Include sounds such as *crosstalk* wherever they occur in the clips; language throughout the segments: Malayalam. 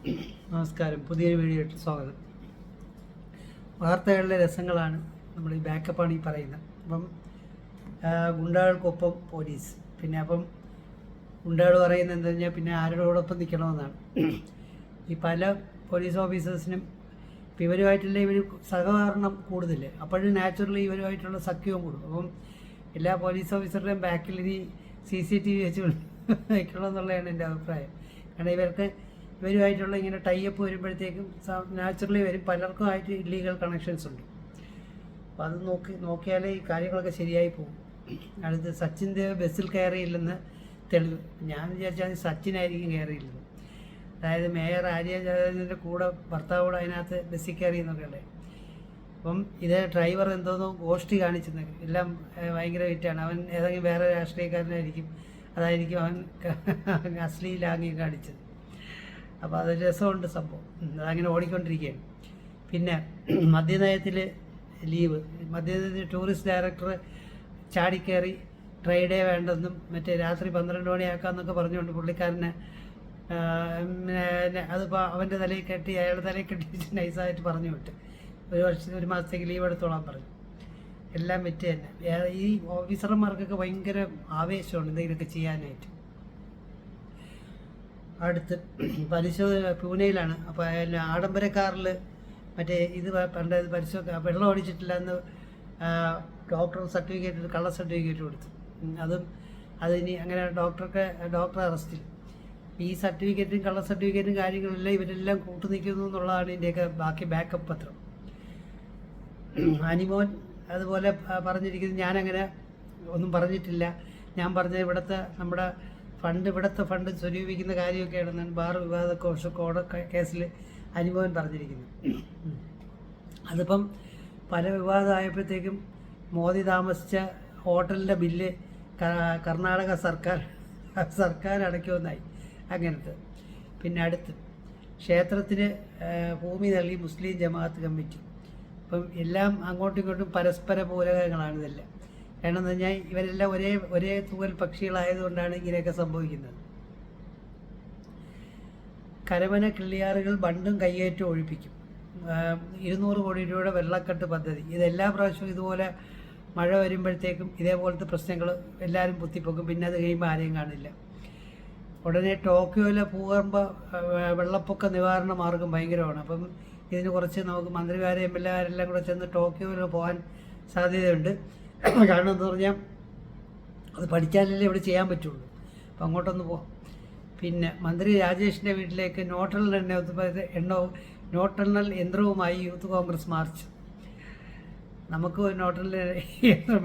നമസ്കാരം. പുതിയൊരു വീഡിയോയിട്ട് സ്വാഗതം. വാർത്തകളിലെ രസങ്ങളാണ് നമ്മൾ ഈ ബാക്കപ്പാണ് ഈ പറയുന്നത്. അപ്പം ഗുണ്ടകൾക്കൊപ്പം പോലീസ്. പിന്നെ അപ്പം ഗുണ്ടകൾ പറയുന്നത് എന്താ കഴിഞ്ഞാൽ പിന്നെ ആരോടൊപ്പം നിൽക്കണമെന്നാണ് ഈ പല പോലീസ് ഓഫീസേഴ്സിനും ഇപ്പം ഇവരുമായിട്ടുള്ള ഇവർ സഹകരണം കൂടുതൽ അപ്പോഴും നാച്ചുറലി ഇവരുമായിട്ടുള്ള സഖ്യവും കൂടും. അപ്പം എല്ലാ പോലീസ് ഓഫീസറുടെയും ബാക്കിൽ ഇനി സി സി ടി വി വെച്ച് *laughs* വെക്കണം എന്നുള്ളതാണ് എന്റെ അഭിപ്രായം. കാരണം ഇവർക്ക് ഇവരുമായിട്ടുള്ള ഇങ്ങനെ ടൈപ്പ് വരുമ്പോഴത്തേക്കും നാച്ചുറലി വരും. പലർക്കും ആയിട്ട് ഇല്ലീഗൽ കണക്ഷൻസ് ഉണ്ട്. അപ്പോൾ അത് നോക്കി നോക്കിയാലേ ഈ കാര്യങ്ങളൊക്കെ ശരിയായി പോകും. അടുത്ത് സച്ചിൻ ദേവ് ബസ്സിൽ കയറിയില്ലെന്ന് തെളിവ്. ഞാൻ വിചാരിച്ചാൽ സച്ചിനായിരിക്കും കയറിയില്ലത് അതായത് മേയർ ആര്യ ജയരാജന്റെ കൂടെ ഭർത്താവ് കൂടെ അതിനകത്ത് ബസ്സിൽ കയറി എന്നൊക്കെയല്ലേ അപ്പം ഇത് ഡ്രൈവർ എന്തോന്നോ ഗോഷ്ടി കാണിച്ചെന്നൊക്കെ എല്ലാം ഭയങ്കര വിറ്റാണ് അവൻ ഏതെങ്കിലും വേറെ രാഷ്ട്രീയക്കാരനായിരിക്കും. അതായിരിക്കും അവൻ അശ്ലീലാംഗി കാണിച്ചത്. അപ്പോൾ അത് രസമുണ്ട് സംഭവം. അതങ്ങനെ ഓടിക്കൊണ്ടിരിക്കുകയാണ്. പിന്നെ മദ്യനയത്തിൽ ലീവ് മദ്യനയത്തിൽ ടൂറിസ്റ്റ് ഡയറക്ടർ ചാടിക്കയറി ട്രൈ ഡേ വേണ്ടെന്നും മറ്റേ രാത്രി പന്ത്രണ്ട് മണിയാക്കാന്നൊക്കെ പറഞ്ഞുകൊണ്ട് പുള്ളിക്കാരനെ അതിപ്പോൾ അവന്റെ തലയിൽ കെട്ടി അയാളുടെ തലയിൽ കെട്ടി നൈസായിട്ട് പറഞ്ഞു വിട്ട്. ഒരു വർഷം ഒരു മാസത്തേക്ക് ലീവ് എടുത്തോളാൻ പറഞ്ഞു. എല്ലാം വിറ്റ് തന്നെ. ഈ ഓഫീസർമാർക്കൊക്കെ ഭയങ്കര ആവേശമാണ് എന്തെങ്കിലുമൊക്കെ ചെയ്യാനായിട്ട്. അടുത്ത് പരിശോധന പൂനെയിലാണ്. അപ്പോൾ കാറിൽ മറ്റേ ഇത് പണ്ട് ഇത് പരിശോധന വെള്ളം ഓടിച്ചിട്ടില്ല എന്ന് ഡോക്ടർ സർട്ടിഫിക്കറ്റ് കള്ള സർട്ടിഫിക്കറ്റ് കൊടുത്തു. അതും അതിനി അങ്ങനെ ഡോക്ടർക്ക് ഡോക്ടർ അറസ്റ്റിൽ ഈ സർട്ടിഫിക്കറ്റും കള്ള സർട്ടിഫിക്കറ്റും കാര്യങ്ങളെല്ലാം ഇവരെല്ലാം കൂട്ടു നിൽക്കുന്നു എന്നുള്ളതാണ് ഇതിന്റെയൊക്കെ ബാക്കി ബാക്കപ്പ് പത്രം. അനിമോൻ അതുപോലെ പറഞ്ഞിരിക്കുന്നത് ഞാനങ്ങനെ ഒന്നും പറഞ്ഞിട്ടില്ല. ഞാൻ പറഞ്ഞ ഇവിടുത്തെ നമ്മുടെ ഫണ്ട് ഇവിടുത്തെ ഫണ്ട് സ്വരൂപിക്കുന്ന കാര്യമൊക്കെയാണ് ഞാൻ ബാർ വിവാദ കോശ കോട കേസിൽ അനിമോൻ പറഞ്ഞിരിക്കുന്നത്. അതിപ്പം പല വിവാദമായപ്പോഴത്തേക്കും മോദി താമസിച്ച ഹോട്ടലിന്റെ ബില്ല് കർണാടക സർക്കാർ സർക്കാർ അടയ്ക്കുമെന്നായി. അങ്ങനത്തെ. പിന്നെ അടുത്ത് ക്ഷേത്രത്തിന് ഭൂമി നൽകി മുസ്ലിം ജമാഅത്ത് കമ്മിറ്റി. അപ്പം എല്ലാം അങ്ങോട്ടും ഇങ്ങോട്ടും പരസ്പര മൂലകങ്ങളാണ് ഇതെല്ലാം. കാരണം എന്ന് പറഞ്ഞാൽ ഇവരെല്ലാം ഒരേ ഒരേ തൂവൽ പക്ഷികളായതുകൊണ്ടാണ് ഇങ്ങനെയൊക്കെ സംഭവിക്കുന്നത്. കരവന കിള്ളിയാറുകൾ ബണ്ടും കയ്യേറ്റം ഒഴിപ്പിക്കും. ഇരുന്നൂറ് കോടി രൂപയുടെ വെള്ളക്കെട്ട് പദ്ധതി. ഇതെല്ലാ പ്രാവശ്യവും ഇതുപോലെ മഴ വരുമ്പോഴത്തേക്കും ഇതേപോലത്തെ പ്രശ്നങ്ങൾ എല്ലാവരും കുത്തിപ്പൊക്കും. പിന്നെ അത് കഴിയുമ്പോൾ ആരെയും കാണില്ല. ഉടനെ ടോക്കിയോയിലെ ഭൂകമ്പ വെള്ളപ്പൊക്ക നിവാരണ മാർഗം ഭയങ്കരമാണ്. അപ്പം ഇതിന് കുറച്ച് നമുക്ക് മന്ത്രിമാരെ എം എൽ എമാരെല്ലാം കൂടെ ചെന്ന് ടോക്കിയോയിൽ പോകാൻ സാധ്യതയുണ്ട്. *coughs* കാരണം എന്ന് പറഞ്ഞാൽ അത് പഠിച്ചാലല്ലേ ഇവിടെ ചെയ്യാൻ പറ്റുള്ളൂ. അപ്പം അങ്ങോട്ടൊന്ന് പോവാം പിന്നെ മന്ത്രി രാജേഷിന്റെ വീട്ടിലേക്ക് നോട്ടെണ്ണൽ എണ്ണ എണ്ണവും എണ്ണ നോട്ടെണ്ണൽ യന്ത്രവുമായി യൂത്ത് കോൺഗ്രസ് മാർച്ച്. നമുക്ക് നോട്ടെണ്ണൽ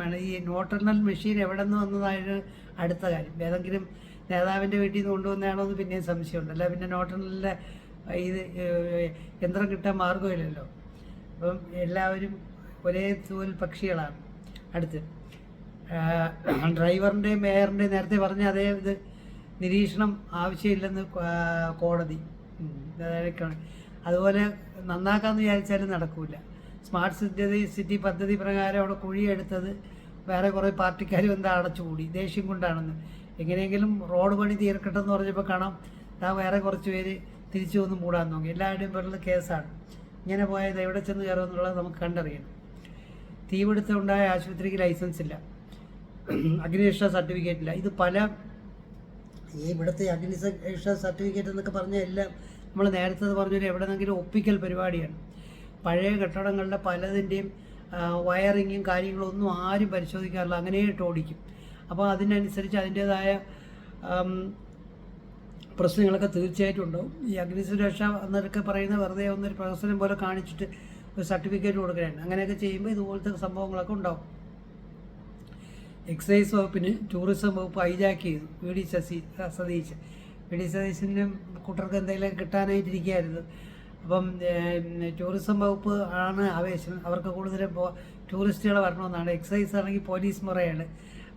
വേണം. ഈ നോട്ടെണ്ണൽ മെഷീൻ എവിടെ നിന്ന് വന്നതായിരുന്നു അടുത്ത കാര്യം. ഏതെങ്കിലും നേതാവിന്റെ വീട്ടിൽ നിന്ന് കൊണ്ടുവന്നതാണോ എന്ന് പിന്നെയും സംശയമുണ്ട്. അല്ല പിന്നെ നോട്ടെണ്ണലിന്റെ ഇത് യന്ത്രം കിട്ടാൻ മാർഗമില്ലല്ലോ അപ്പം എല്ലാവരും ഒരേ തൂവൽ പക്ഷികളാണ്. അടുത്ത്. ഡ്രൈവറിന്റെ മേയറിന്റെയും നേരത്തെ പറഞ്ഞ അതേ ഇത് നിരീക്ഷണം ആവശ്യമില്ലെന്ന് കോടതി. അതുപോലെ നന്നാക്കാമെന്ന് വിചാരിച്ചാലും നടക്കില്ല സ്മാർട്ട് സിറ്റി സിറ്റി പദ്ധതി പ്രകാരം അവിടെ കുഴിയെടുത്തത് വേറെ കുറേ പാർട്ടിക്കാർ എന്താ അടച്ചുകൂടി ദേഷ്യം കൊണ്ടാണെന്ന്. എങ്ങനെയെങ്കിലും റോഡ് പണി തീർക്കട്ടെ എന്ന് പറഞ്ഞപ്പോൾ കാണാം ഞാൻ വേറെ കുറച്ച് പേര് തിരിച്ചു വന്ന് മൂടാൻ നോക്കി. എല്ലാവരുടെയും പേരിൽ കേസാണ്. ഇങ്ങനെ പോയത് എവിടെ ചെന്ന് കയറുമെന്നുള്ളത് നമുക്ക് കണ്ടറിയണം. തീപിടുത്തം ഉണ്ടായ ആശുപത്രിക്ക് ലൈസൻസ് ഇല്ല. അഗ്നിരക്ഷാ സർട്ടിഫിക്കറ്റ് ഇല്ല. ഇത് പല ഈ ഇവിടുത്തെ അഗ്നിരക്ഷാ സർട്ടിഫിക്കറ്റ് എന്നൊക്കെ പറഞ്ഞാൽ എല്ലാം നമ്മൾ നേരത്തെ പറഞ്ഞൊരു എവിടെന്നെങ്കിലും ഒപ്പിക്കൽ പരിപാടിയാണ്. പഴയ കെട്ടിടങ്ങളുടെ പലതിന്റെയും വയറിങ്ങും കാര്യങ്ങളും ഒന്നും ആരും പരിശോധിക്കാറില്ല. അങ്ങനെ ഓടിക്കും. അപ്പോൾ അതിനനുസരിച്ച് അതിന്റേതായ പ്രശ്നങ്ങളൊക്കെ തീർച്ചയായിട്ടും ഉണ്ടാവും. ഈ അഗ്നിസുരക്ഷ എന്നൊക്കെ പറയുന്ന വെറുതെ ഒന്നൊരു പ്രഹസനം പോലെ കാണിച്ചിട്ട് ഒരു സർട്ടിഫിക്കറ്റ് കൊടുക്കുകയാണ് അങ്ങനെയൊക്കെ ചെയ്യുമ്പോൾ ഇതുപോലത്തെ സംഭവങ്ങളൊക്കെ ഉണ്ടാവും. എക്സൈസ് വകുപ്പിന് ടൂറിസം വകുപ്പ് ഹൈജാക്ക് ചെയ്തു. V D Sasi Satheesh V D സതീശിന്റെ കുട്ടർക്ക് എന്തെങ്കിലും കിട്ടാനായിട്ടിരിക്കുകയായിരുന്നു. അപ്പം ടൂറിസം വകുപ്പ് ആണ് ആവേശം. അവർക്ക് കൂടുതലും ടൂറിസ്റ്റുകൾ വരണമെന്നാണ്. എക്സൈസ് ആണെങ്കിൽ പോലീസ് മുറയാണ്.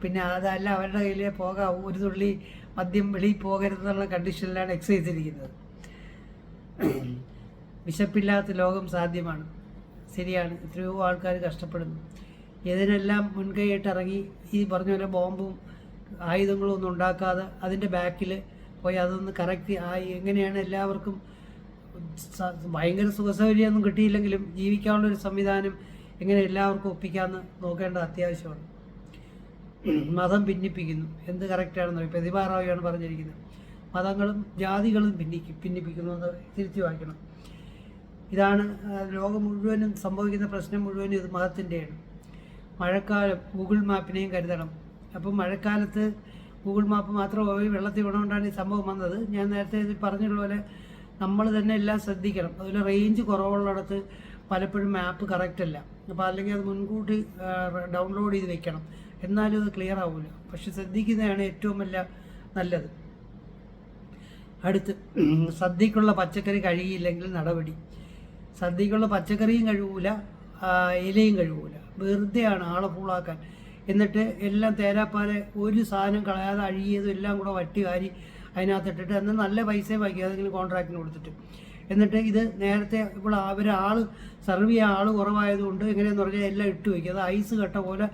പിന്നെ അതല്ല അവരുടെ കയ്യിൽ പോകാം ഒരു തുള്ളി മദ്യം വെളിയിൽ പോകരുതെന്നുള്ള കണ്ടീഷനിലാണ് എക്സൈസ് ഇരിക്കുന്നത്. വിശപ്പില്ലാത്ത ലോകം സാധ്യമാണ്. ശരിയാണ്. എത്രയോ ആൾക്കാർ കഷ്ടപ്പെടുന്നു. ഇതിനെല്ലാം മുൻകൈയിട്ട് ഇറങ്ങി ഈ പറഞ്ഞ പോലെ ബോംബും ആയുധങ്ങളും ഒന്നും ഉണ്ടാക്കാതെ അതിന്റെ ബാക്കിൽ പോയി അതൊന്ന് കറക്റ്റ് ആയി എങ്ങനെയാണ് എല്ലാവർക്കും ഭയങ്കര സുഖസൗകര്യമൊന്നും കിട്ടിയില്ലെങ്കിലും ജീവിക്കാനുള്ള ഒരു സംവിധാനം എങ്ങനെ എല്ലാവർക്കും ഒപ്പിക്കാമെന്ന് നോക്കേണ്ടത് അത്യാവശ്യമാണ്. മതം ഭിന്നിപ്പിക്കുന്നു. എന്ത് കറക്റ്റാണെന്ന് പ്രതിഭാറാവിയാണ് പറഞ്ഞിരിക്കുന്നത്. മതങ്ങളും ജാതികളും ഭിന്നിക്കും ഭിന്നിപ്പിക്കുന്നു എന്ന് തിരിച്ചു വായിക്കണം. ഇതാണ് ലോകം മുഴുവനും സംഭവിക്കുന്ന പ്രശ്നം മുഴുവനും ഇത് മതത്തിന്റെയാണ്. മഴക്കാലം ഗൂഗിൾ മാപ്പിനെയും കരുതണം. അപ്പം മഴക്കാലത്ത് ഗൂഗിൾ മാപ്പ് മാത്രം പോയി വെള്ളത്തിൽ വീണുകൊണ്ടാണ് ഈ സംഭവം വന്നത്. ഞാൻ നേരത്തെ ഇത് പറഞ്ഞിട്ടുള്ള പോലെ നമ്മൾ തന്നെ എല്ലാം ശ്രദ്ധിക്കണം. അതുപോലെ റേഞ്ച് കുറവുള്ളിടത്ത് പലപ്പോഴും മാപ്പ് കറക്റ്റ് അല്ല. അപ്പോൾ അല്ലെങ്കിൽ അത് മുൻകൂട്ടി ഡൗൺലോഡ് ചെയ്ത് വെക്കണം. എന്നാലും അത് ക്ലിയർ ആവില്ല പക്ഷെ ശ്രദ്ധിക്കുന്നതാണ് ഏറ്റവും വലിയ നല്ലത്. അടുത്ത് സദ്യക്കുള്ള പച്ചക്കറി കഴുകിയില്ലെങ്കിൽ നടപടി. സദ്യക്കുള്ള പച്ചക്കറിയും കഴിവൂല ഇലയും കഴുകൂല വെറുതെയാണ് ആളെ ഫുള്ളാക്കാൻ എന്നിട്ട് എല്ലാം തേരാപ്പാലെ ഒരു സാധനം കളയാതെ അഴുകിയതും എല്ലാം കൂടെ വട്ടി വാരി അതിനകത്തിട്ടിട്ട് എന്നാൽ നല്ല പൈസയും വാങ്ങി അതെങ്കിലും കോൺട്രാക്റ്റിന് കൊടുത്തിട്ട്. എന്നിട്ട് ഇത് നേരത്തെ ഇപ്പോൾ അവർ ആൾ സെർവ് ചെയ്യാൻ ആൾ കുറവായതുകൊണ്ട് എങ്ങനെയെന്ന് പറഞ്ഞാൽ എല്ലാം ഇട്ട് വയ്ക്കുക അത് ഐസ് കട്ട പോലെ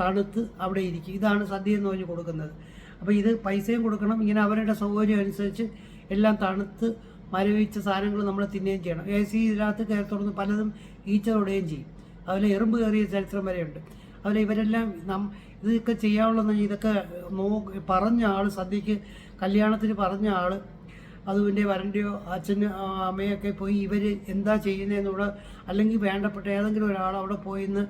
തണുത്ത് അവിടെ ഇരിക്കും. ഇതാണ് സദ്യ എന്ന് പറഞ്ഞ് കൊടുക്കുന്നത്. അപ്പോൾ ഇത് പൈസയും കൊടുക്കണം. ഇങ്ങനെ അവരുടെ സൗകര്യം അനുസരിച്ച് എല്ലാം തണുത്ത് മരവിച്ച സാധനങ്ങൾ നമ്മൾ തിന്നുകയും ചെയ്യണം. എ സി ഇതിനകത്ത് കയറി തുറന്ന് പലതും ഈച്ച തൊടുകയും ചെയ്യും. അതുപോലെ എറുമ്പ് കയറിയ ചരിത്രം വരെയുണ്ട് അതുപോലെ ഇവരെല്ലാം നം ഇതൊക്കെ ചെയ്യാനുള്ളതെന്ന് ഇതൊക്കെ നോ പറഞ്ഞ ആൾ സദ്യക്ക് കല്യാണത്തിന് പറഞ്ഞ ആൾ അതുവിന്റെ വരന്റെയോ അച്ഛന് അമ്മയൊക്കെ പോയി ഇവർ എന്താ ചെയ്യുന്നതെന്നൂടെ അല്ലെങ്കിൽ വേണ്ടപ്പെട്ട ഏതെങ്കിലും ഒരാൾ അവിടെ പോയി നിന്ന്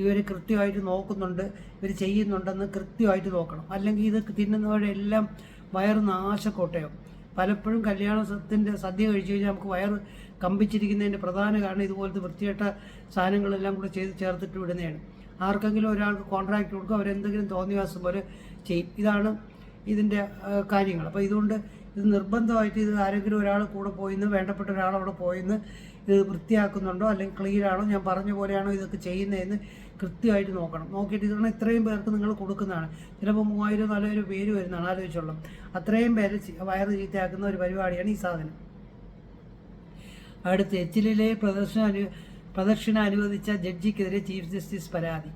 ഇവർ കൃത്യമായിട്ട് നോക്കുന്നുണ്ട് ഇവർ ചെയ്യുന്നുണ്ടെന്ന് കൃത്യമായിട്ട് നോക്കണം. അല്ലെങ്കിൽ ഇത് തിന്നുന്നവരെല്ലാം വയറ് നാശക്കോട്ടയോ പലപ്പോഴും കല്യാണത്തിന്റെ സദ്യ കഴിച്ചു കഴിഞ്ഞാൽ നമുക്ക് വയറ് കമ്പിച്ചിരിക്കുന്നതിന്റെ പ്രധാന കാരണം ഇതുപോലത്തെ വൃത്തികെട്ട സാധനങ്ങളെല്ലാം കൂടെ ചെയ്ത് ചേർത്തിട്ട് വിടുന്നതാണ്. ആർക്കെങ്കിലും ഒരാൾക്ക് കോൺട്രാക്ട് കൊടുക്കുക അവരെന്തെങ്കിലും തോന്നിവാസം പോലെ ചെയ്യും. ഇതാണ് ഇതിന്റെ കാര്യങ്ങൾ. അപ്പോൾ ഇതുകൊണ്ട് ഇത് നിർബന്ധമായിട്ട് ഇത് ആരെങ്കിലും ഒരാൾ കൂടെ പോയിന്ന് വേണ്ടപ്പെട്ട ഒരാൾ അവിടെ പോയിന്ന് ഇത് വൃത്തിയാക്കുന്നുണ്ടോ അല്ലെങ്കിൽ ക്ലീനാണോ ഞാൻ പറഞ്ഞ പോലെയാണോ ഇതൊക്കെ ചെയ്യുന്നതെന്ന് കൃത്യമായിട്ട് നോക്കണം. നോക്കിയിട്ട് ഇതാണ് ഇത്രയും പേർക്ക് നിങ്ങൾ കൊടുക്കുന്നതാണ്. ചിലപ്പോൾ മൂവായിരം നാലായിരം പേര് വരുന്നതാണ്. ആലോചിച്ചോളാം. അത്രയും പേര് വയറ് ചീത്തയാക്കുന്ന ഒരു പരിപാടിയാണ് ഈ സാധനം. അടുത്ത് എച്ചിലെ പ്രദർശന അനു പ്രദക്ഷിണ അനുവദിച്ച ജഡ്ജിക്കെതിരെ ചീഫ് ജസ്റ്റിസ് പരാതി.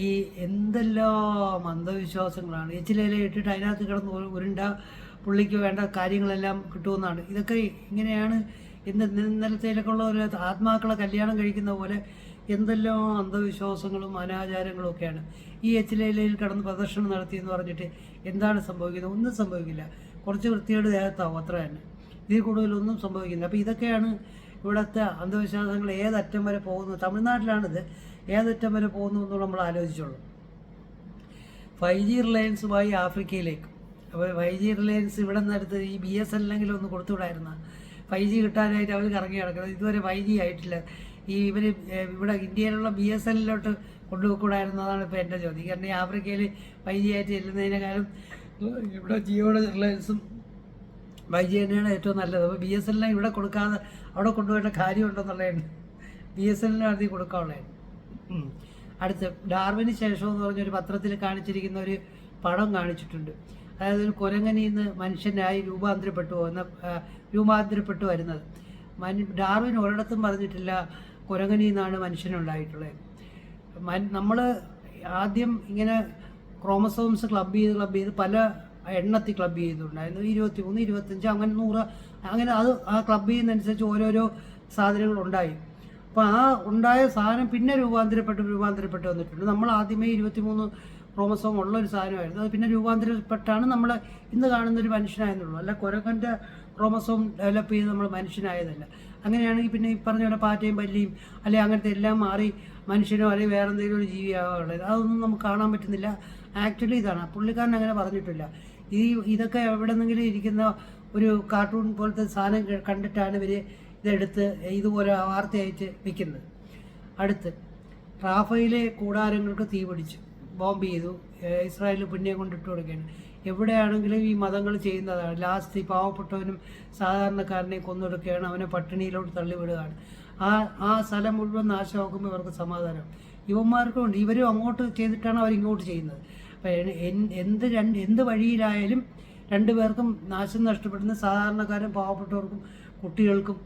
ഈ എന്തെല്ലാം അന്ധവിശ്വാസങ്ങളാണ്. എച്ചിലയിലെ ഇട്ടിട്ട് അതിനകത്ത് കിടന്ന് ഉരു- ഉരുണ്ട പുള്ളിക്ക് വേണ്ട കാര്യങ്ങളെല്ലാം കിട്ടുമെന്നാണ്. ഇതൊക്കെ ഇങ്ങനെയാണ്. ഇന്ന് ഇന്നലത്തേലൊക്കെ ഉള്ള ഒരു ആത്മാക്കളെ കല്യാണം കഴിക്കുന്ന പോലെ എന്തെല്ലാം അന്ധവിശ്വാസങ്ങളും അനാചാരങ്ങളും ഒക്കെയാണ്. ഈ എച്ച് ലൈലയിൽ കടന്ന് പ്രദർശനം നടത്തി എന്ന് പറഞ്ഞിട്ട് എന്താണ് സംഭവിക്കുന്നത്? ഒന്നും സംഭവിക്കില്ല. കുറച്ച് വൃത്തിയുടെ ദേഹത്താവും അത്ര തന്നെ. ഇതിൽ കൂടുതലൊന്നും സംഭവിക്കുന്നില്ല അപ്പോൾ ഇതൊക്കെയാണ് ഇവിടുത്തെ അന്ധവിശ്വാസങ്ങൾ ഏതറ്റം വരെ പോകുന്നു തമിഴ്നാട്ടിലാണിത്. ഏതറ്റം വരെ പോകുന്നു എന്ന് നമ്മൾ ആലോചിച്ചോളൂ. Five G റിലയൻസുമായി ആഫ്രിക്കയിലേക്ക്. അപ്പോൾ ഫൈവ് ജി റിലയൻസ് ഇവിടെ നിന്നടുത്ത് ഈ ബി എസ് എല്ലെങ്കിലും ഒന്ന് കൊടുത്തുവിടായിരുന്ന. ഫൈവ് ജി കിട്ടാനായിട്ട് അവർ കറങ്ങി കിടക്കുന്നത് ഇതുവരെ ഫൈവ് ജി ആയിട്ടില്ല. ഈ ഇവർ ഇവിടെ ഇന്ത്യയിലുള്ള ബി എസ് എല്ലിലോട്ട് കൊണ്ടുപോയിക്കൂടായിരുന്നതാണ് ഇപ്പോൾ എന്റെ ചോദ്യം. കാരണം ഈ ആഫ്രിക്കയിൽ ഫൈവ് ജി ആയിട്ട് ചെല്ലുന്നതിനേക്കാളും ഇവിടെ ജിയോയുടെ റിലയൻസും ഫൈവ് ജി തന്നെയാണ് ഏറ്റവും നല്ലത്. അപ്പോൾ ബി എസ് എല്ലിനെ ഇവിടെ കൊടുക്കാതെ അവിടെ കൊണ്ടുപോയിട്ട് കാര്യമുണ്ടെന്നുള്ളതാണ്. ബി എസ് എല്ലിന് നടത്തി കൊടുക്കാനുള്ളതാണ്. അടുത്ത് ഡാർവിന് ശേഷം എന്ന് പറഞ്ഞൊരു പത്രത്തിൽ കാണിച്ചിരിക്കുന്ന ഒരു പടം കാണിച്ചിട്ടുണ്ട്. അതായത് ഒരു കുരങ്ങനിൽ നിന്ന് മനുഷ്യനായി രൂപാന്തരപ്പെട്ടു പോകുന്ന രൂപാന്തരപ്പെട്ടു വരുന്നത്. ഡാർവിൻ ഒരിടത്തും പറഞ്ഞിട്ടില്ല. കുരങ്ങനിൽ നിന്നാണ് മനുഷ്യനുണ്ടായിട്ടുള്ളത് നമ്മൾ ആദ്യം ഇങ്ങനെ ക്രോമസോംസ് ക്ലബ് ചെയ്ത് ക്ലബ് ചെയ്ത് പല എണ്ണത്തിൽ ക്ലബ് ചെയ്തിട്ടുണ്ടായിരുന്നു. ഇരുപത്തി മൂന്ന് ഇരുപത്തഞ്ച് അങ്ങനെ നൂറ് അങ്ങനെ അത് ആ ക്ലബ് ചെയ്യുന്നതനുസരിച്ച് ഓരോരോ സാധനങ്ങൾ ഉണ്ടായി. അപ്പോൾ ആ ഉണ്ടായ സാധനം പിന്നെ രൂപാന്തരപ്പെട്ട് രൂപാന്തരപ്പെട്ട് വന്നിട്ടുണ്ട്. നമ്മൾ ആദ്യമേ ഇരുപത്തി മൂന്ന് ക്രോമസോം ഉള്ള ഒരു സാധനമായിരുന്നു. അത് പിന്നെ രൂപാന്തരപ്പെട്ടാണ് നമ്മൾ ഇന്ന് കാണുന്ന ഒരു മനുഷ്യനായെന്നുള്ളൂ അല്ല കുരങ്ങന്റെ ക്രോമസോം ഡെവലപ്പ് ചെയ്ത് നമ്മൾ മനുഷ്യനായതല്ല. അങ്ങനെയാണെങ്കിൽ പിന്നെ ഈ പറഞ്ഞ പോലെ പാറ്റയും പല്ലിയും അല്ലെങ്കിൽ അങ്ങനത്തെ എല്ലാം മാറി മനുഷ്യനോ അല്ലെങ്കിൽ വേറെ എന്തെങ്കിലും ഒരു ജീവിയാവുള്ളത് അതൊന്നും നമുക്ക് കാണാൻ പറ്റുന്നില്ല. ആക്ച്വലി ഇതാണ്. പുള്ളിക്കാരൻ അങ്ങനെ പറഞ്ഞിട്ടില്ല. ഈ ഇതൊക്കെ എവിടെന്നെങ്കിലും ഇരിക്കുന്ന ഒരു കാർട്ടൂൺ പോലത്തെ സാധനം കണ്ടിട്ടാണ് ഇവർ ഇതെടുത്ത് ഇതുപോലെ വാർത്തയായിട്ട് വെക്കുന്നത്. അടുത്ത് റാഫയിലെ കൂടാരങ്ങൾക്ക് തീ പിടിച്ചു ബോംബ് ചെയ്തു. ഇസ്രായേൽ പുണ്യം കൊണ്ടിട്ട് കൊടുക്കുകയാണ്. എവിടെയാണെങ്കിലും ഈ മതങ്ങൾ ചെയ്യുന്നതാണ്. ലാസ്റ്റ് ഈ പാവപ്പെട്ടവനും സാധാരണക്കാരനെയും കൊന്നൊടുക്കുകയാണ്. അവനെ പട്ടിണിയിലോട്ട് തള്ളിവിടുകയാണ്. ആ ആ സ്ഥലം മുഴുവൻ നാശമാക്കുമ്പോൾ ഇവർക്ക് സമാധാനം. യുവന്മാർക്കും ഉണ്ട്. ഇവരും അങ്ങോട്ട് ചെയ്തിട്ടാണ് അവരിങ്ങോട്ട് ചെയ്യുന്നത്. അപ്പം എന്ത് രണ്ട് എന്ത് വഴിയിലായാലും രണ്ടുപേർക്കും നാശം നഷ്ടപ്പെടുന്ന സാധാരണക്കാരും പാവപ്പെട്ടവർക്കും കുട്ടികൾക്കും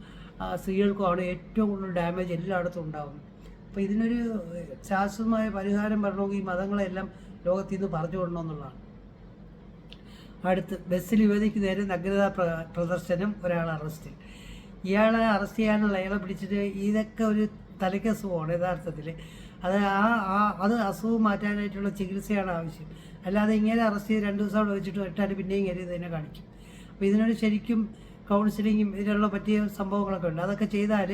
സ്ത്രീകൾക്കുമാണ് ഏറ്റവും കൂടുതൽ ഡാമേജ് എല്ലായിടത്തും ഉണ്ടാകുന്നത് അപ്പോൾ ഇതിനൊരു ശാശ്വതമായ പരിഹാരം വരണമെങ്കിൽ ഈ മതങ്ങളെല്ലാം ലോകത്തിൽ നിന്ന് പറഞ്ഞു വിടണമെന്നുള്ളതാണ്. അടുത്ത് ബസ്സിൽ യുവതിക്ക് നേരെ നഗ്നതാ പ്ര- പ്രദർശനം ഒരാൾ അറസ്റ്റിൽ ഇയാളെ അറസ്റ്റ് ചെയ്യാനുള്ള ഇയാളെ പിടിച്ചിട്ട് ഇതൊക്കെ ഒരു തലയ്ക്ക് അസുഖമാണ് യഥാർത്ഥത്തിൽ അത് ആ ആ അത് അസുഖം മാറ്റാനായിട്ടുള്ള ചികിത്സയാണ് ആവശ്യം. അല്ലാതെ ഇങ്ങനെ അറസ്റ്റ് ചെയ്ത് രണ്ട് ദിവസം അവിടെ വെച്ചിട്ട് വിട്ടാൽ പിന്നെയും കയറി ഇതിനെ കാണിക്കും. അപ്പോൾ ഇതിനോട് ശരിക്കും കൗൺസിലിങ്ങും ഇതിനുള്ള പറ്റിയ സംഭവങ്ങളൊക്കെ ഉണ്ട്. അതൊക്കെ ചെയ്താൽ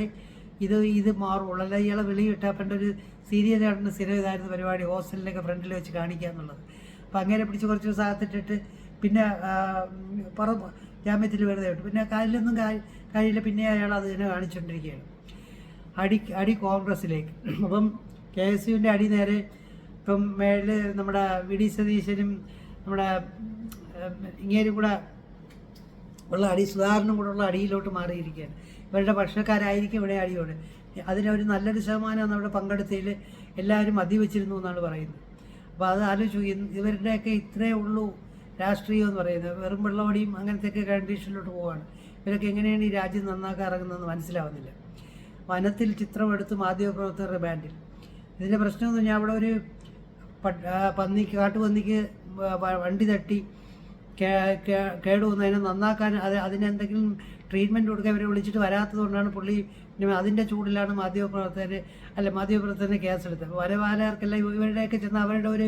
ഇത് ഇത് മാറുള്ളൂ. അല്ല ഇയാളെ വെളി വിട്ടാൽ പണ്ട് ഒരു സീരിയൽ ആയിട്ടുള്ള സ്ഥിരം ഇതായിരുന്നു പരിപാടി. ഹോസ്റ്റലിലൊക്കെ ഫ്രണ്ടിൽ വെച്ച് കാണിക്കുക എന്നുള്ളത് അപ്പോൾ അങ്ങനെ പിടിച്ച് കുറച്ച് ദിവസം അകത്തിട്ടിട്ട് പിന്നെ പുറം ജാമ്യത്തിൽ വെറുതെ വിട്ടു. പിന്നെ കാലിലൊന്നും കാര്യമില്ല പിന്നെ അയാൾ അത് തന്നെ കാണിച്ചുകൊണ്ടിരിക്കുകയാണ് അടി അടി കോൺഗ്രസ്സിലേക്ക്. അപ്പം കെ എസ് യുവിന്റെ അടി നേരെ ഇപ്പം മേളിൽ നമ്മുടെ വി ഡി സതീശനും നമ്മുടെ ഇങ്ങേരും കൂടെ ഉള്ള അടി സുധാകരനും കൂടെ ഉള്ള അടിയിലോട്ട് മാറിയിരിക്കുകയാണ്. ഇവരുടെ പക്ഷക്കാരായിരിക്കും ഇവിടെ അടിയോട്. അതിനൊരു നല്ലൊരു ശതമാനം നമ്മുടെ പങ്കെടുത്തതിൽ എല്ലാവരും മദ്യവെച്ചിരുന്നു എന്നാണ് പറയുന്നത്. അപ്പോൾ അത് ആലോചിച്ചു ഇവരുടെയൊക്കെ ഇത്രയേ ഉള്ളൂ രാഷ്ട്രീയം എന്ന് പറയുന്നത് വെറും വെള്ളമടിയും അങ്ങനത്തെയൊക്കെ കണ്ടീഷനിലോട്ട് പോവാണ്. ഇവരൊക്കെ എങ്ങനെയാണ് ഈ രാജ്യം നന്നാക്കാൻ ഇറങ്ങുന്നതെന്ന് മനസ്സിലാവുന്നില്ല. വനത്തിൽ ചിത്രമെടുത്ത് മാധ്യമപ്രവർത്തകരുടെ ബാൻഡിൽ. ഇതിന്റെ പ്രശ്നം എന്ന് പറഞ്ഞാൽ അവിടെ ഒരു പന്നിക്ക് കാട്ടുപന്നിക്ക് വണ്ടി തട്ടി കേടുവന്നതിനെ നന്നാക്കാൻ അത് അതിനെന്തെങ്കിലും ട്രീറ്റ്മെന്റ് കൊടുക്കാൻ ഇവരെ വിളിച്ചിട്ട് വരാത്തത് കൊണ്ടാണ് പുള്ളി പിന്നെ അതിന്റെ ചൂടിലാണ് മാധ്യമപ്രവർത്തകർ അല്ല മാധ്യമപ്രവർത്തകനെ കേസെടുത്തത് വരവാലർക്കെല്ലാം ഇവരുടെയൊക്കെ ചെന്ന് അവരുടെ ഒരു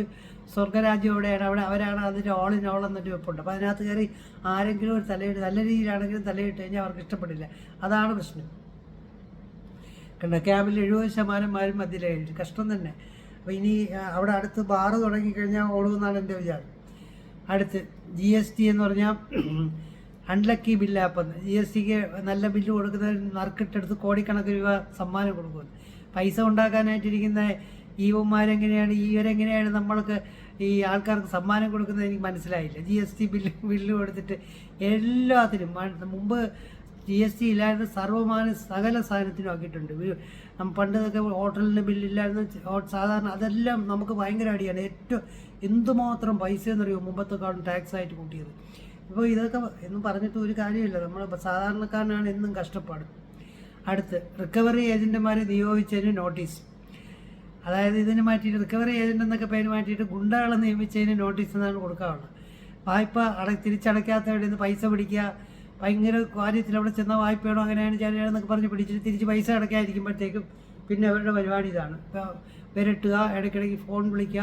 സ്വർഗരാജ്യം എവിടെയാണ് അവിടെ അവരാണ് അതിന്റെ ഓൾ ഇൻ ഓൾ എന്നിട്ട് വെപ്പുണ്ട്. അപ്പോൾ അതിനകത്ത് കയറി ആരെങ്കിലും ഒരു തലയിട്ട് നല്ല രീതിയിലാണെങ്കിലും തലയിട്ട് കഴിഞ്ഞാൽ അവർക്ക് ഇഷ്ടപ്പെടില്ല. അതാണ് പ്രശ്നം. കണ്ട ക്യാമ്പിൽ എഴുപത് ശതമാനന്മാരും മധ്യലായിട്ട് കഷ്ടം തന്നെ. അപ്പോൾ ഇനി അവിടെ അടുത്ത് ബാറ് തുടങ്ങിക്കഴിഞ്ഞാൽ ഓടുമെന്നാണ് എന്റെ വിചാരം. അടുത്ത് ജി എസ് ടി എന്ന് പറഞ്ഞാൽ unlucky bill app G S tick നല്ല ബില്ല് കൊടുക്കുന്നതിന് നറുക്കിട്ടെടുത്ത് കോടിക്കണക്കിന് രൂപ സമ്മാനം കൊടുക്കുന്നു. പൈസ ഉണ്ടാക്കാനായിട്ടിരിക്കുന്ന ഈവന്മാരെങ്ങനെയാണ് ഇവരെങ്ങനെയാണ് നമ്മൾക്ക് ഈ ആൾക്കാർക്ക് സമ്മാനം കൊടുക്കുന്നത് എനിക്ക് മനസ്സിലായില്ല. G S T bill bill കൊടുത്തിട്ട് എല്ലാത്തിനും മുമ്പ് ജി എസ് ടി ഇല്ലായിരുന്ന സർവമാന സകല സാധനത്തിനും ആക്കിയിട്ടുണ്ട്. വി- നമ്മ പണ്ടൊക്കെ ഹോട്ടലിന് ബില്ലില്ലായിരുന്നു ഹോ- സാധാരണ അതെല്ലാം നമുക്ക് ഭയങ്കര അടിയാണ്. ഏറ്റവും എന്തുമാത്രം പൈസ എന്നറിയോ മുമ്പത്തെക്കാളും ടാക്സ് ആയിട്ട് കൂട്ടിയത്. ഇപ്പോൾ ഇതൊക്കെ എന്ന് പറഞ്ഞിട്ട് ഒരു കാര്യമില്ല. നമ്മൾ സാധാരണക്കാരനാണ് എന്നും കഷ്ടപ്പാട്. അടുത്ത് റിക്കവറി ഏജന്റുമാരെ നിയോഗിച്ചതിന് നോട്ടീസ് അതായത് ഇതിന് മാറ്റിയിട്ട് റിക്കവറി ഏജന്റ് എന്നൊക്കെ പേര് മാറ്റിയിട്ട് ഗുണ്ടകളെ നിയമിച്ചതിന് നോട്ടീസ് എന്നാണ് കൊടുക്കാറുള്ളത്. വായ്പ അട തിരിച്ചടയ്ക്കാത്തവരുടെ നിന്ന് പൈസ പിടിക്കുക ഭയങ്കര കാര്യത്തിൽ അവിടെ ചെന്ന വായ്പയാണോ അങ്ങനെയാണ് ചെയ്യാനെന്നൊക്കെ പറഞ്ഞ് പിടിച്ചിട്ട് തിരിച്ച് പൈസ അടയ്ക്കാതിരിക്കുമ്പോഴത്തേക്കും പിന്നെ അവരുടെ പരിപാടി ഇതാണ്. വിരട്ടുക ഇടയ്ക്കിടയ്ക്ക് ഫോൺ വിളിക്കുക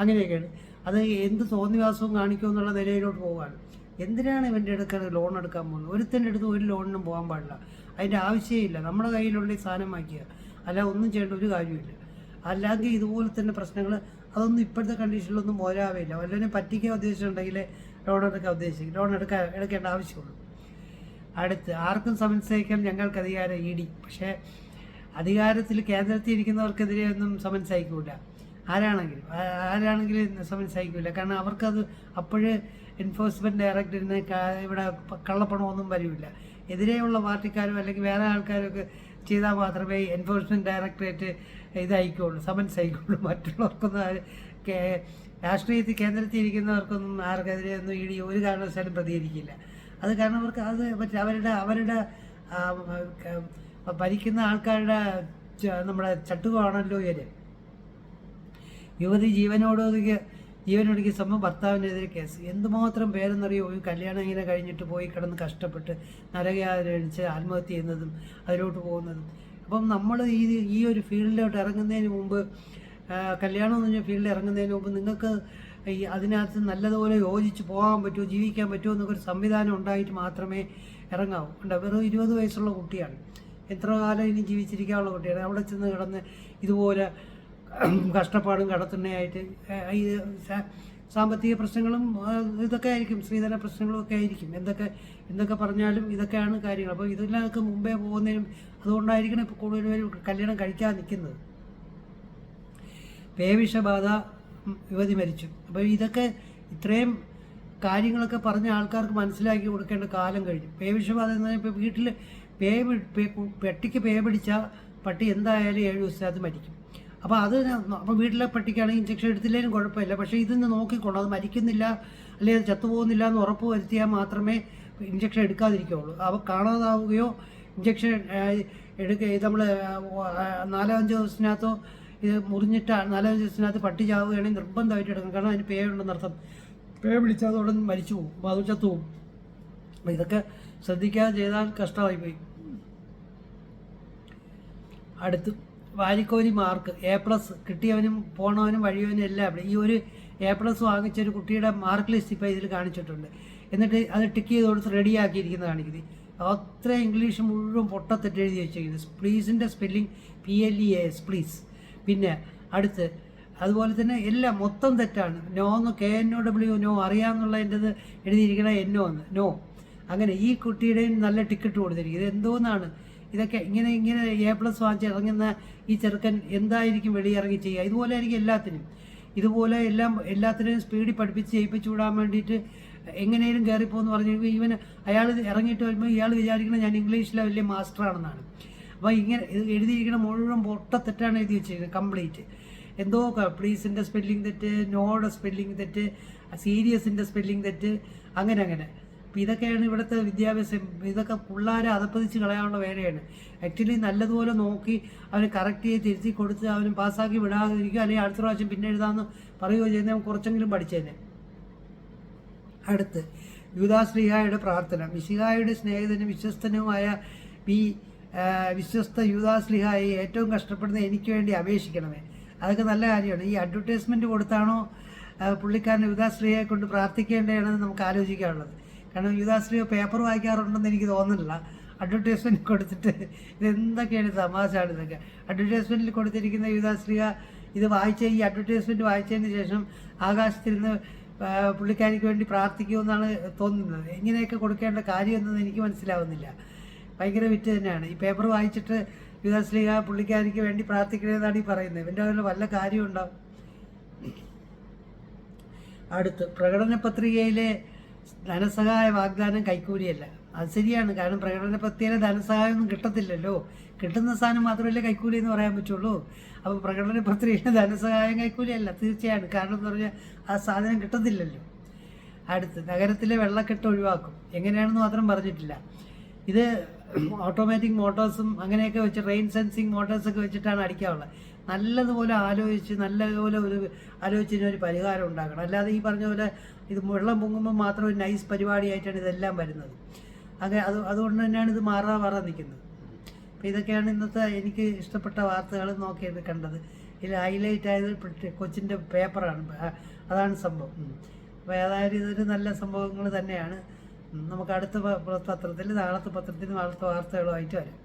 അങ്ങനെയൊക്കെയാണ്. അത് എന്ത് തോന്നിവാസവും കാണിക്കുമെന്നുള്ള നിലയിലോട്ട് പോവുകയാണ്. എന്തിനാണ് ഇവന്റെ അടുക്ക ലോൺ എടുക്കാൻ പോകുന്നത്? ഒരുത്തന്റെ അടുത്ത് ഒരു ലോണിനും പോകാൻ പാടില്ല. അതിന്റെ ആവശ്യമില്ല. നമ്മുടെ കയ്യിലുള്ള സാധനം വാങ്ങിക്കുക. അല്ല ഒന്നും ചെയ്യേണ്ട ഒരു കാര്യമില്ല അല്ലെങ്കിൽ ഇതുപോലെ തന്നെ പ്രശ്നങ്ങൾ അതൊന്നും ഇപ്പോഴത്തെ കണ്ടീഷനിലൊന്നും പോരാവില്ല വല്ലതിനെ പറ്റിക്കാൻ ഉദ്ദേശിച്ചിട്ടുണ്ടെങ്കിൽ ലോൺ എടുക്കാൻ ഉദ്ദേശിക്കും. ലോൺ എടുക്കാൻ എടുക്കേണ്ട ആവശ്യമുള്ളൂ. അടുത്ത് ആർക്കും സമൻസ് അയക്കാൻ ഞങ്ങൾക്ക് അധികാരം ഇ ഡി. പക്ഷേ അധികാരത്തിൽ കേന്ദ്രത്തിൽ ഇരിക്കുന്നവർക്കെതിരെ ഒന്നും സമൻസ് അയക്കൂല ആരാണെങ്കിലും ആരാണെങ്കിലും സമൻസ് അയക്കൂല കാരണം അവർക്കത് അപ്പോഴ് എൻഫോഴ്സ്മെന്റ് ഡയറക്ടറിന് ഇവിടെ കള്ളപ്പണമൊന്നും വരില്ല. എതിരെയുള്ള പാർട്ടിക്കാരും അല്ലെങ്കിൽ വേറെ ആൾക്കാരൊക്കെ ചെയ്താൽ മാത്രമേ എൻഫോഴ്സ്മെന്റ് ഡയറക്ടറേറ്റ് ഇതായിക്കോളൂ സമൻസ് ആയിക്കോളൂ. മറ്റുള്ളവർക്കൊന്നും രാഷ്ട്രീയത്തിൽ കേന്ദ്രത്തിൽ ഇരിക്കുന്നവർക്കൊന്നും ആർക്കെതിരെ ഒന്നും ഇ ഒരു കാരണവശാലും പ്രതികരിക്കില്ല. അത് കാരണം അവർക്ക് അത് മറ്റേ അവരുടെ അവരുടെ ഭരിക്കുന്ന ആൾക്കാരുടെ നമ്മുടെ ചട്ടുകമാണല്ലോ ഇവർ. യുവതി ജീവനോടൊതുക്കി ജീവനൊടുക്കിയ സമയം ഭർത്താവിനെതിരെ കേസ്. എന്തുമാത്രം പേരെന്നറിയോ? ഒരു കല്യാണം ഇങ്ങനെ കഴിഞ്ഞിട്ട് പോയി കിടന്ന് കഷ്ടപ്പെട്ട് നരകയാതനിച്ച് ആത്മഹത്യ ചെയ്യുന്നതും അതിലോട്ട് പോകുന്നതും. അപ്പം നമ്മൾ ഈ ഈ ഒരു ഫീൽഡിലോട്ട് ഇറങ്ങുന്നതിന് മുമ്പ് കല്യാണം എന്ന് പറഞ്ഞ ഫീൽഡിൽ ഇറങ്ങുന്നതിന് മുമ്പ് നിങ്ങൾക്ക് ഈ അതിനകത്ത് നല്ലതുപോലെ യോജിച്ച് പോകാൻ പറ്റുമോ ജീവിക്കാൻ പറ്റുമോ എന്നൊക്കെ ഒരു സംവിധാനം ഉണ്ടായിട്ട് മാത്രമേ ഇറങ്ങാവൂ. ഉണ്ട് വെറും ഇരുപത് വയസ്സുള്ള കുട്ടിയാണ്. എത്ര കാലം ഇനി ജീവിച്ചിരിക്കാനുള്ള കുട്ടിയാണ്. അവിടെ ചെന്ന് കിടന്ന് ഇതുപോലെ കഷ്ടപ്പാടും കടത്തണ്ണയായിട്ട് ഈ സാമ്പത്തിക പ്രശ്നങ്ങളും ഇതൊക്കെ ആയിരിക്കും സ്ത്രീധന പ്രശ്നങ്ങളും ഒക്കെ ആയിരിക്കും. എന്തൊക്കെ എന്തൊക്കെ പറഞ്ഞാലും ഇതൊക്കെയാണ് കാര്യങ്ങൾ. അപ്പോൾ ഇതെല്ലാം മുമ്പേ പോകുന്നതിനും അതുകൊണ്ടായിരിക്കണം ഇപ്പോൾ കൂടുതൽ പേര് കല്യാണം കഴിക്കാൻ നിൽക്കുന്നത്. പേവിഷബാധ യുവതി മരിച്ചു. അപ്പോൾ ഇതൊക്കെ ഇത്രയും കാര്യങ്ങളൊക്കെ പറഞ്ഞ ആൾക്കാർക്ക് മനസ്സിലാക്കി കൊടുക്കേണ്ട കാലം കഴിഞ്ഞു. പേവിഷബാധ എന്ന് പറഞ്ഞാൽ ഇപ്പോൾ വീട്ടിൽ പേ പെട്ടിക്ക് പേ പിടിച്ചാൽ പട്ടി എന്തായാലും ഏഴ് ദിവസത്തിനകത്ത് മരിക്കും. അപ്പോൾ അത് അപ്പോൾ വീട്ടിലെ പട്ടിക്കാണെങ്കിൽ ഇഞ്ചക്ഷൻ എടുത്തില്ലെങ്കിലും കുഴപ്പമില്ല. പക്ഷേ ഇതിന്ന് നോക്കിക്കോളൂ അത് മരിക്കുന്നില്ല അല്ലെങ്കിൽ അത് ചത്തുപോകുന്നില്ല എന്ന് ഉറപ്പ് വരുത്തിയാൽ മാത്രമേ ഇഞ്ചക്ഷൻ എടുക്കാതിരിക്കുകയുള്ളൂ. അവ കാണാതാവുകയോ ഇഞ്ചക്ഷൻ എടുക്ക നമ്മൾ നാലോ അഞ്ചോ ദിവസത്തിനകത്തോ ഇത് മുറിഞ്ഞിട്ട് നാലോ അഞ്ച് ദിവസത്തിനകത്ത് പട്ടി ചാവുകയാണെങ്കിൽ നിർബന്ധമായിട്ട് എടുക്കണം. കാരണം അതിന് പേ ഉണ്ടെന്നർത്ഥം പേ പിടിച്ചാൽ അതോടെ മരിച്ചു പോകും. അപ്പോൾ അത് ചത്തു പോകും. അപ്പോൾ ഇതൊക്കെ ശ്രദ്ധിക്കാതെ ചെയ്താൽ കഷ്ടമായി പോയി അടുത്ത് വാരിക്കോരി മാർക്ക് എ പ്ലസ് കിട്ടിയവനും പോണവനും വഴിയവനും എല്ലാം അവിടെ ഈ ഒരു എ പ്ലസ് വാങ്ങിച്ച ഒരു കുട്ടിയുടെ മാർക്ക് ലിസ്റ്റ് ഇപ്പോൾ ഇതിൽ കാണിച്ചിട്ടുണ്ട്. എന്നിട്ട് അത് ടിക്ക് ചെയ്ത് കൊടുത്ത് റെഡിയാക്കിയിരിക്കുന്നത് കാണിക്കുന്നത് അത്ര ഇംഗ്ലീഷ് മുഴുവൻ പൊട്ടത്തെറ്റ് എഴുതി വെച്ചിരിക്കുന്നത് പ്ലീസിന്റെ spelling P L E S please പിന്നെ അടുത്ത് അതുപോലെ തന്നെ എല്ലാം മൊത്തം തെറ്റാണ്. നോ എന്ന് K N O W no അറിയാമെന്നുള്ളതിന്റെത് എഴുതിയിരിക്കണ എന്നോ എന്ന്. നോ അങ്ങനെ ഈ കുട്ടിയുടെയും നല്ല ടിക്കറ്റ് കൊടുത്തിരിക്കും ഇത് എന്തോന്നാണ്? ഇതൊക്കെ ഇങ്ങനെ ഇങ്ങനെ എ പ്ലസ് വാങ്ങിച്ച് ഇറങ്ങുന്ന ഈ ചെറുക്കൻ എന്തായിരിക്കും വെളിയിറങ്ങി ചെയ്യുക? ഇതുപോലെ ആയിരിക്കും എല്ലാത്തിനും. ഇതുപോലെ എല്ലാം എല്ലാത്തിനെയും സ്പീഡിൽ പഠിപ്പിച്ച് ചെയ്യിപ്പിച്ചു വിടാൻ വേണ്ടിയിട്ട് എങ്ങനെയും കയറിപ്പോന്ന് പറഞ്ഞു ഇവൻ അയാൾ ഇറങ്ങിയിട്ട് വരുമ്പോൾ ഇയാൾ വിചാരിക്കുന്നത് ഞാൻ ഇംഗ്ലീഷിലെ വലിയ മാസ്റ്ററാണെന്നാണ് അപ്പോൾ ഇങ്ങനെ എഴുതിയിരിക്കുന്ന മുഴുവൻ പൊട്ടത്തെറ്റാണ് എഴുതി വെച്ചിരിക്കുന്നത് കംപ്ലീറ്റ് എന്തോ പ്ലീസിന്റെ സ്പെല്ലിംഗ് തെറ്റ് നോയുടെ സ്പെല്ലിംഗ് തെറ്റ് സീരിയസിന്റെ സ്പെല്ലിംഗ് തെറ്റ് അങ്ങനെ അങ്ങനെ. ഇതൊക്കെയാണ് ഇവിടുത്തെ വിദ്യാഭ്യാസം. ഇതൊക്കെ പിള്ളേരെ അതപ്പതിച്ച് കളയാനുള്ള വേലയാണ്. ആക്ച്വലി നല്ലതുപോലെ നോക്കി അവന് കറക്റ്റ് ചെയ്ത് തിരുത്തി കൊടുത്ത് അവന് പാസ്സാക്കി വിടാതിരിക്കുക അല്ലെങ്കിൽ അടുത്ത പ്രാവശ്യം പിന്നെ എഴുതാമെന്ന് പറയുകയോ ചെയ്യുന്ന കുറച്ചെങ്കിലും പഠിച്ചേനെ. അടുത്ത് യൂദാശ്രീഹായുടെ പ്രാർത്ഥന. മിശിഹായുടെ സ്നേഹിതനും വിശ്വസ്തനുമായ പി വിശ്വസ്ത യൂദാശ്രീഹായി ഏറ്റവും കഷ്ടപ്പെടുന്ന എനിക്ക് വേണ്ടി അപേക്ഷിക്കണമേ. അതൊക്കെ നല്ല കാര്യമാണ്. ഈ അഡ്വർടൈസ്മെന്റ് കൊടുത്താണോ പുള്ളിക്കാരൻ യുവതാശ്രീയെ കൊണ്ട് പ്രാർത്ഥിക്കേണ്ടതാണെന്ന് നമുക്ക് ആലോചിക്കാനുള്ളത്. കാരണം യുവതാശ്രീ പേപ്പർ വായിക്കാറുണ്ടെന്ന് എനിക്ക് തോന്നുന്നില്ല. അഡ്വർടൈസ്മെന്റ് കൊടുത്തിട്ട് ഇതെന്തൊക്കെയാണ് തമാശയാണ് ഇതൊക്കെ. അഡ്വർടൈസ്മെന്റിൽ കൊടുത്തിരിക്കുന്ന യുവതാശ്രീയ ഇത് വായിച്ച ഈ അഡ്വർടൈസ്മെന്റ് വായിച്ചതിന് ശേഷം ആകാശത്തിരുന്ന് പുള്ളിക്കാരിക്ക് വേണ്ടി പ്രാർത്ഥിക്കുമെന്നാണ് തോന്നുന്നത്. എങ്ങനെയൊക്കെ കൊടുക്കേണ്ട കാര്യമൊന്നും എനിക്ക് മനസ്സിലാവുന്നില്ല. ഭയങ്കര വിറ്റ് തന്നെയാണ്. ഈ പേപ്പർ വായിച്ചിട്ട് യുവതാശ്രീക പുള്ളിക്കാരിക്ക് വേണ്ടി പ്രാർത്ഥിക്കണമെന്നാണ് ഈ പറയുന്നത്. ഇവന്റെ അതിൽ വല്ല കാര്യമുണ്ടാവും അടുത്ത് പ്രകടന പത്രികയിലെ ധനസഹായ വാഗ്ദാനം കൈക്കൂലിയല്ല. അത് ശരിയാണ്. കാരണം പ്രകടന പത്രികയിലെ ധനസഹായമൊന്നും കിട്ടത്തില്ലല്ലോ. കിട്ടുന്ന സാധനം മാത്രമല്ലേ കൈക്കൂലി എന്ന് പറയാൻ പറ്റുള്ളൂ. അപ്പോൾ പ്രകടന പത്രികയിലെ ധനസഹായം കൈക്കൂലിയല്ല തീർച്ചയാണ്. കാരണം എന്ന് പറഞ്ഞാൽ ആ സാധനം കിട്ടത്തില്ലല്ലോ. അടുത്ത് നഗരത്തിലെ വെള്ളക്കെട്ട് ഒഴിവാക്കും. എങ്ങനെയാണെന്ന് മാത്രം പറഞ്ഞിട്ടില്ല. ഇത് ഓട്ടോമാറ്റിക് മോട്ടോഴ്സും അങ്ങനെയൊക്കെ വെച്ച് റെയിൻ സെൻസിങ് മോട്ടോഴ്സൊക്കെ വെച്ചിട്ടാണ് അടിക്കാറുള്ളത്. നല്ലതുപോലെ ആലോചിച്ച് നല്ലതുപോലെ ഒരു ആലോചിച്ച് ഒരു പരിഹാരം ഉണ്ടാക്കണം. അല്ലാതെ ഈ പറഞ്ഞ പോലെ ഇത് വെള്ളം പൊങ്ങുമ്പോൾ മാത്രം ഒരു നൈസ് പരിപാടിയായിട്ടാണ് ഇതെല്ലാം വരുന്നത്. അങ്ങനെ അത് അതുകൊണ്ട് തന്നെയാണ് ഇത് മാറാ മാറാൻ നിൽക്കുന്നത്. അപ്പോൾ ഇതൊക്കെയാണ് ഇന്നത്തെ എനിക്ക് ഇഷ്ടപ്പെട്ട വാർത്തകൾ നോക്കിയത് കണ്ടത്. ഇതിൽ ഹൈലൈറ്റ് ആയത് കൊച്ചിന്റെ പേപ്പറാണ് അതാണ് സംഭവം. അപ്പോൾ ഏതായാലും ഇതൊരു നല്ല സംഭവങ്ങൾ തന്നെയാണ്. നമുക്ക് അടുത്ത പത്രത്തിൽ നാളത്തെ പത്രത്തിൽ നാളത്തെ വാർത്തകളുമായിട്ട് വരാം.